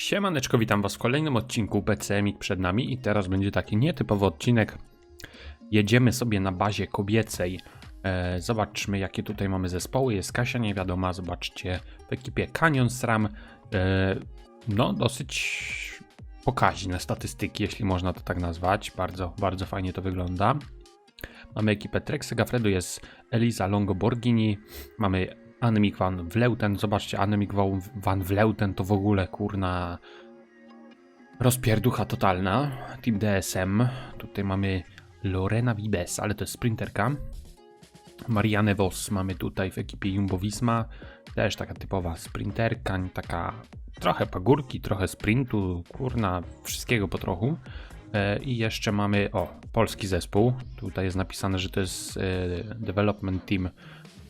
Siemaneczko, witam was w kolejnym odcinku PCMik przed nami i teraz będzie taki nietypowy odcinek. Jedziemy sobie na bazie kobiecej. E, zobaczmy jakie tutaj mamy zespoły. Jest Kasia niewiadoma, zobaczcie w ekipie Canyon SRAM. E, no dosyć pokaźne statystyki, jeśli można to tak nazwać. Bardzo, bardzo fajnie to wygląda. Mamy ekipę Trek Segafredo, jest Eliza Longo Borghini, mamy Annemiek van Vleuten. Zobaczcie, Annemiek van- Vleuten to w ogóle kurna rozpierducha totalna. Team DSM. Tutaj mamy Lorena Vibes, ale to jest sprinterka. Marianne Vos mamy tutaj w ekipie Jumbo Visma. Też taka typowa sprinterka, taka trochę pagórki, trochę sprintu, kurna, wszystkiego po trochu. E, I jeszcze mamy, o, polski zespół. Tutaj jest napisane, że to jest e, development team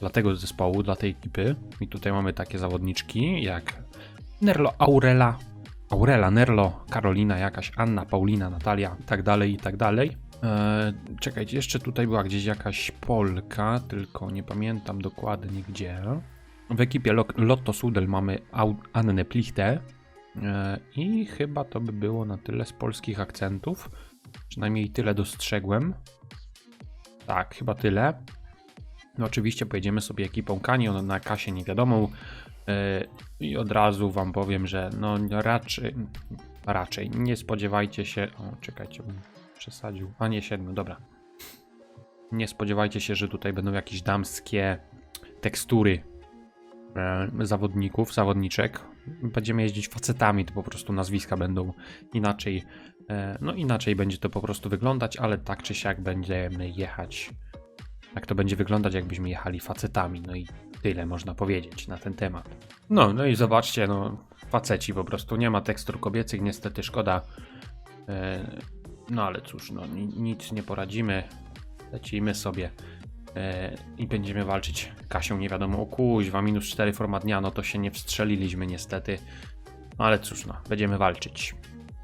dla tego zespołu, dla tej ekipy. I tutaj mamy takie zawodniczki jak Nerlo Aurela, Aurela, Nerlo, Karolina, jakaś Anna, Paulina, Natalia i tak dalej, i tak dalej. Eee, czekajcie, jeszcze tutaj była gdzieś jakaś Polka, tylko nie pamiętam dokładnie gdzie. W ekipie Lo- Lotto Sudel mamy Annę Plichtę eee, i chyba to by było na tyle z polskich akcentów. Przynajmniej tyle dostrzegłem. Tak, chyba tyle. No oczywiście pojedziemy sobie ekipą Canyon na kasie niewiadomą yy, i od razu wam powiem, że no raczej, raczej nie spodziewajcie się, o czekajcie, bym przesadził, a nie siedmiu, dobra. Nie spodziewajcie się, że tutaj będą jakieś damskie tekstury e, zawodników, zawodniczek. Będziemy jeździć facetami, to po prostu nazwiska będą inaczej, e, no inaczej będzie to po prostu wyglądać, ale tak czy siak będziemy jechać jak to będzie wyglądać, jakbyśmy jechali facetami. No i tyle można powiedzieć na ten temat. No, no i zobaczcie, no, faceci po prostu. Nie ma tekstur kobiecych, niestety szkoda. E, no ale cóż, no, ni- nic nie poradzimy. Lecimy sobie e, i będziemy walczyć Kasią, nie wiadomo, o kuźwa, minus 4 forma dnia, no to się nie wstrzeliliśmy niestety. No ale cóż, no, będziemy walczyć.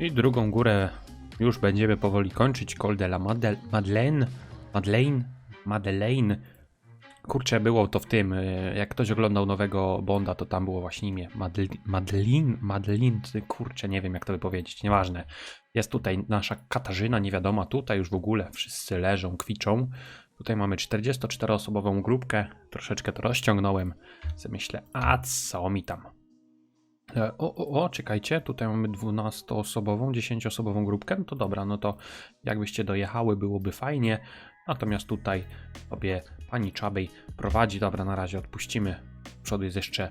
I drugą górę już będziemy powoli kończyć. Col de la Madel- Madeleine. Madeleine. Madeleine. Kurczę, było to w tym. y, Jak ktoś oglądał nowego Bonda, to tam było właśnie imię. Madel- Madeline. Madeline. Kurczę, nie wiem jak to wypowiedzieć. Nieważne. Jest tutaj nasza Katarzyna, niewiadoma. Tutaj już w ogóle wszyscy leżą, kwiczą. Tutaj mamy 44-osobową grupkę. Troszeczkę to rozciągnąłem. Se myślę, a co mi tam? E, O, o, o, czekajcie, tutaj mamy 12-osobową, 10-osobową grupkę. No to dobra, no to jakbyście dojechały, byłoby fajnie. Natomiast tutaj sobie pani Czabej prowadzi. Dobra, na razie odpuścimy. W przodu jest jeszcze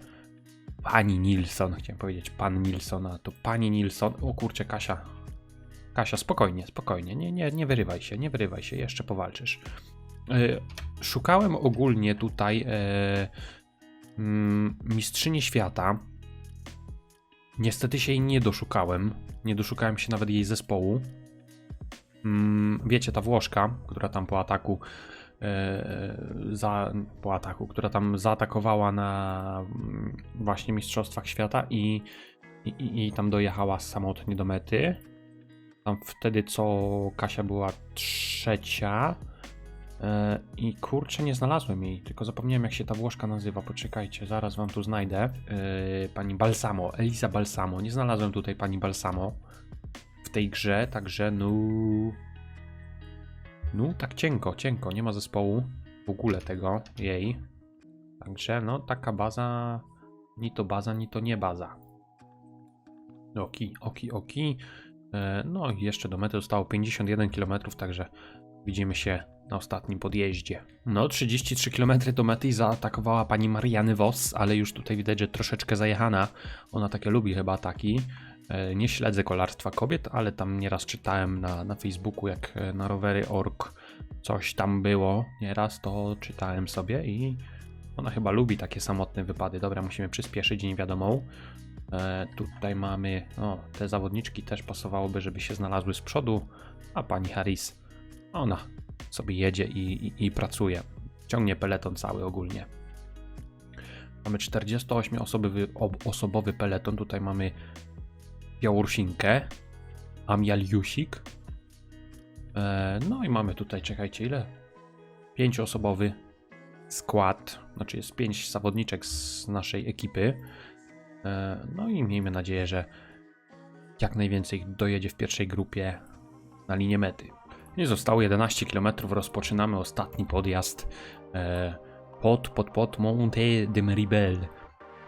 pani Nilsson. Chciałem powiedzieć pan Nilsson, a to pani Nilsson. O kurczę, Kasia. Kasia, spokojnie, spokojnie. Nie, nie, nie wyrywaj się, nie wyrywaj się, jeszcze powalczysz. E, Szukałem ogólnie tutaj e, mm, mistrzyni świata. Niestety się jej nie doszukałem. Nie doszukałem się nawet jej zespołu. Mm, wiecie, ta Włoszka, która tam po ataku e, za, po ataku, która tam zaatakowała na mm, właśnie Mistrzostwach Świata i, i, i- tam dojechała samotnie do mety. Tam wtedy co Kasia była trzecia e, i kurczę nie znalazłem jej, tylko zapomniałem jak się ta Włoszka nazywa, poczekajcie, zaraz wam tu znajdę. E, pani Balsamo, Elisa Balsamo, nie znalazłem tutaj pani Balsamo tej grze, także no. No, tak cienko, cienko, nie ma zespołu w ogóle tego jej. Także no, taka baza, ni to baza, ni to nie baza. Oki, oki, oki. E, No i jeszcze do mety zostało 51 km, także widzimy się na ostatnim podjeździe. No, 33 km do mety zaatakowała pani Mariany Voss, ale już tutaj widać, że troszeczkę zajechana. Ona takie lubi chyba ataki. E, Nie śledzę kolarstwa kobiet, ale tam nieraz czytałem na, na Facebooku, jak e, na rowery.org coś tam było nieraz, to czytałem sobie i ona chyba lubi takie samotne wypady. Dobra, musimy przyspieszyć niewiadomą. E, tutaj mamy, o, te zawodniczki też pasowałoby, żeby się znalazły z przodu, a pani Harris, ona sobie jedzie i, i, i pracuje. Ciągnie peleton cały ogólnie. Mamy 48-osobowy ob- osobowy peleton. Tutaj mamy Białorusinkę, Amialiusik. E, no i mamy tutaj, czekajcie, ile? Pięcioosobowy skład. Znaczy jest pięć zawodniczek z naszej ekipy. E, no i miejmy nadzieję, że jak najwięcej dojedzie w pierwszej grupie na linię mety. I zostało 11 km, rozpoczynamy ostatni podjazd e, pod, pod, pod Monte de Meribel.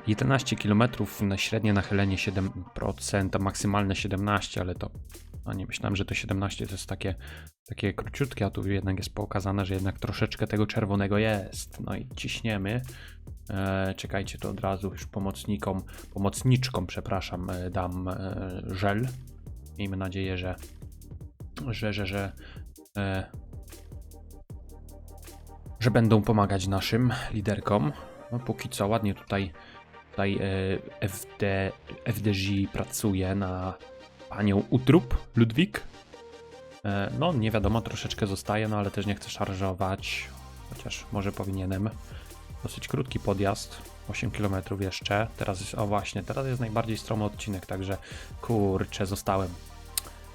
11 km na średnie nachylenie 7%, a maksymalne 17, ale to no nie myślałem, że to 17 to jest takie, takie króciutkie, a tu jednak jest pokazane, że jednak troszeczkę tego czerwonego jest. No i ciśniemy. E, czekajcie, to od razu już pomocnikom, pomocniczkom, przepraszam, e, dam e, żel. Miejmy nadzieję, że, że, że, że, e, że będą pomagać naszym liderkom. No póki co ładnie tutaj, tutaj e, FD, pracuje na panią Utrup, Ludwik. E, no nie wiadomo, troszeczkę zostaje, no ale też nie chcę szarżować, chociaż może powinienem. Dosyć krótki podjazd, 8 km jeszcze. Teraz jest, o właśnie, teraz jest najbardziej stromy odcinek, także kurczę, zostałem.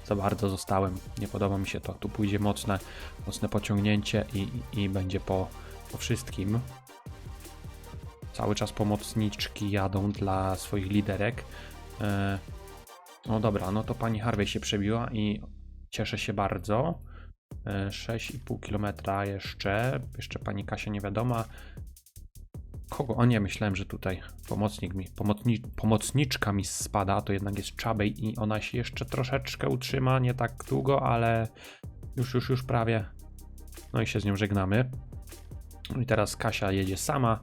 Za bardzo zostałem. Nie podoba mi się to. Tu pójdzie mocne, mocne pociągnięcie i, i będzie po, po wszystkim. Cały czas pomocniczki jadą dla swoich liderek. E, no dobra, no to pani Harvey się przebiła i cieszę się bardzo. E, 6,5 km jeszcze. Jeszcze pani Kasia nie wiadoma. Kogo? O nie, myślałem, że tutaj pomocnik mi, pomocni, pomocniczka mi spada, to jednak jest Czabej i ona się jeszcze troszeczkę utrzyma, nie tak długo, ale już, już, już prawie. No i się z nią żegnamy. No I teraz Kasia jedzie sama.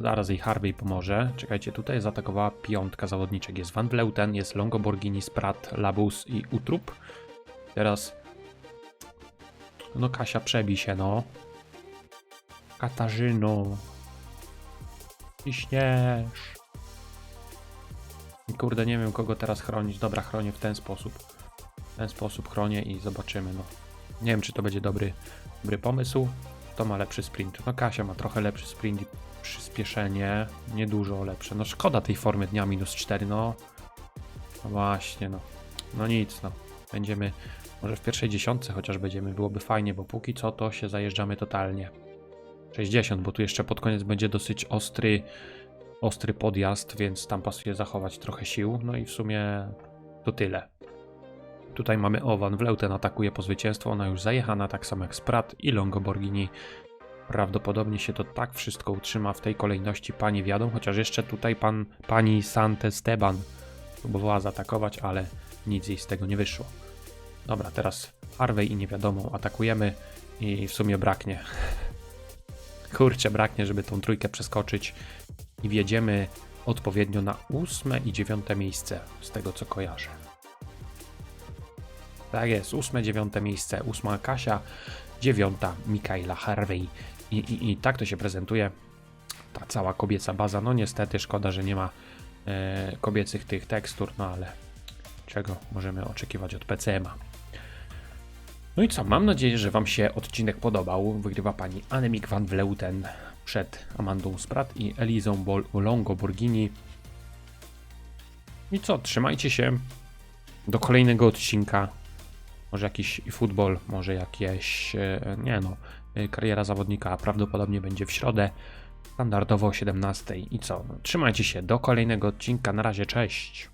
Zaraz jej Harvey pomoże. Czekajcie, tutaj zaatakowała piątka zawodniczek. Jest Van Vleuten, jest Longoborghini, Sprat, Labus i Utrup. Teraz... No Kasia przebi się, no. Katarzyno. Ciśniesz. Kurde, nie wiem kogo teraz chronić. Dobra, chronię w ten sposób. W ten sposób chronię i zobaczymy, no. Nie wiem, czy to będzie dobry, dobry pomysł. To ma lepszy sprint. No Kasia ma trochę lepszy sprint przyspieszenie. Niedużo lepsze. No szkoda tej formy dnia minus 4, no. No właśnie, no. No nic, no. Będziemy, może w pierwszej dziesiątce chociaż będziemy, byłoby fajnie, bo póki co to się zajeżdżamy totalnie. 60, bo tu jeszcze pod koniec będzie dosyć ostry, ostry podjazd, więc tam pasuje zachować trochę sił. No i w sumie to tyle. Tutaj mamy Owan, Vleuten atakuje po zwycięstwo, ona już zajechana, tak samo jak Sprat i Longoborghini. Prawdopodobnie się to tak wszystko utrzyma w tej kolejności pani wiadą, chociaż jeszcze tutaj pan, pani Santesteban próbowała zaatakować, ale nic jej z tego nie wyszło. Dobra, teraz Harvey i niewiadomą atakujemy i w sumie braknie. Kurczę, braknie, żeby tą trójkę przeskoczyć i wjedziemy odpowiednio na ósme i dziewiąte miejsce, z tego co kojarzę. Tak jest, ósme, dziewiąte miejsce, ósma Kasia, dziewiąta Mikaela Harvey. I, i, I tak to się prezentuje ta cała kobieca baza. No niestety szkoda, że nie ma e, kobiecych tych tekstur, no ale czego możemy oczekiwać od PCM-a. No i co, mam nadzieję, że Wam się odcinek podobał. Wygrywa pani Anemik van Vleuten przed Amandą Sprat i Elizą Bol Longo Borghini. I co, trzymajcie się do kolejnego odcinka. Może jakiś futbol, może jakieś, e, nie no, e, kariera zawodnika prawdopodobnie będzie w środę, standardowo o 17. I co, trzymajcie się do kolejnego odcinka. Na razie, cześć.